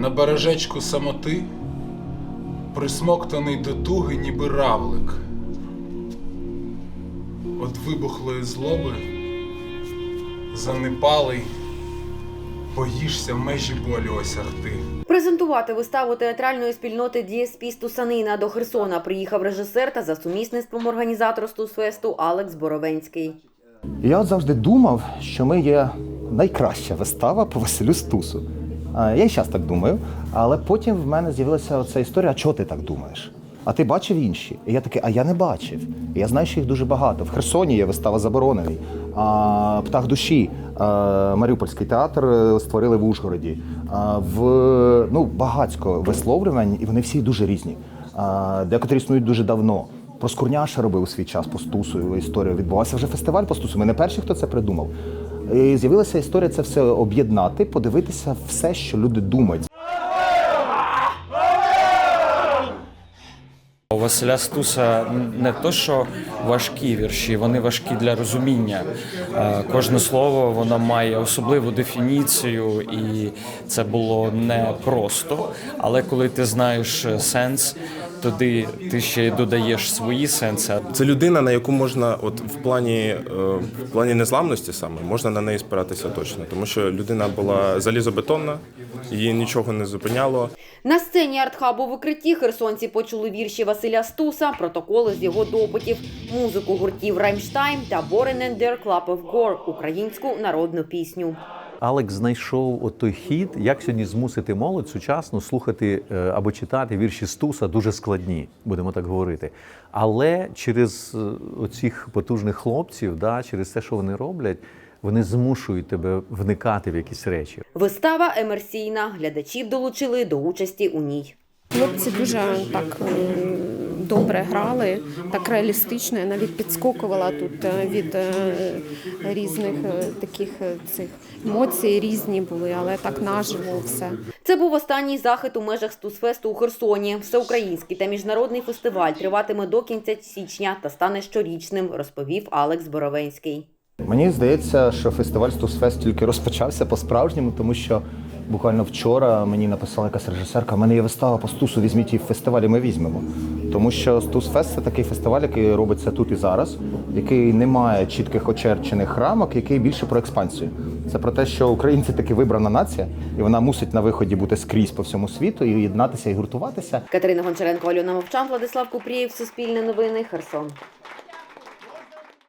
На бережечку самоти, присмоктаний до туги, ніби равлик. От вибухлої злоби, занепалий, боїшся межі болю осягти. Презентувати виставу театральної спільноти DSP Стусанина до Херсона приїхав режисер та за сумісництвом організатор Стусфесту Алекс Боровенський. Я от завжди думав, що ми є найкраща вистава по Василю Стусу. А, Я і зараз так думаю, але потім в мене з'явилася оця історія, а чого ти так думаєш? А ти бачив інші? І я такий, а я не бачив. Я знаю, що їх дуже багато. В Херсоні є вистава заборонений. А, Птах душі, а, Маріупольський театр е, створили в Ужгороді. А, в ну, багацько висловлювань, і вони всі дуже різні. А, Декотрі існують дуже давно. Про Скурняша робив у свій час по стусу історію. Відбувався вже фестиваль по стусу. Ми не перші, хто це придумав. З'явилася історія це все об'єднати, подивитися все, що люди думають. У Василя Стуса не то, що важкі вірші, вони важкі для розуміння. Е, Кожне слово воно має особливу дефініцію, і це було не просто. Але коли ти знаєш е, сенс, тоді ти ще додаєш свої сенси. Це людина, на яку можна, от в плані е, в плані незламності саме можна на неї спиратися точно, тому що людина була залізобетонна, її нічого не зупиняло. На сцені артхабу в укритті херсонці почули вірші Василя Стуса, протоколи з його допитів, музику гуртів Раймштайн та Боренендер of Gore – українську народну пісню. Алекс знайшов от той хід, як сьогодні змусити молодь сучасно слухати е, або читати вірші Стуса дуже складні, будемо так говорити. Але через е, оцих потужних хлопців, да, через те, що вони роблять, вони змушують тебе вникати в якісь речі. Вистава емерсійна. Глядачів долучили до участі у ній. Хлопці дуже так добре грали, так реалістично. Я навіть підскокувала тут е, від е, різних е, таких цих емоцій, різні були, але так наживо все. Це був останній захід у межах Стусфесту у Херсоні. Всеукраїнський та міжнародний фестиваль триватиме до кінця січня та стане щорічним, розповів Алекс Боровенський. Мені здається, що фестиваль Стусфест тільки розпочався по-справжньому, тому що буквально вчора мені написала якась режисерка, в мене є вистава по Стусу, візьміть її в фестивалі, ми візьмемо. Тому що Стусфест це такий фестиваль, який робиться тут і зараз, який не має чітких очерчених рамок, який більше про експансію. Це про те, що українці таки вибрана нація, і вона мусить на виході бути скрізь по всьому світу і єднатися і гуртуватися. Катерина Гончаренко, Альона Мовчан, Владислав Купрієв, Суспільне новини, Херсон.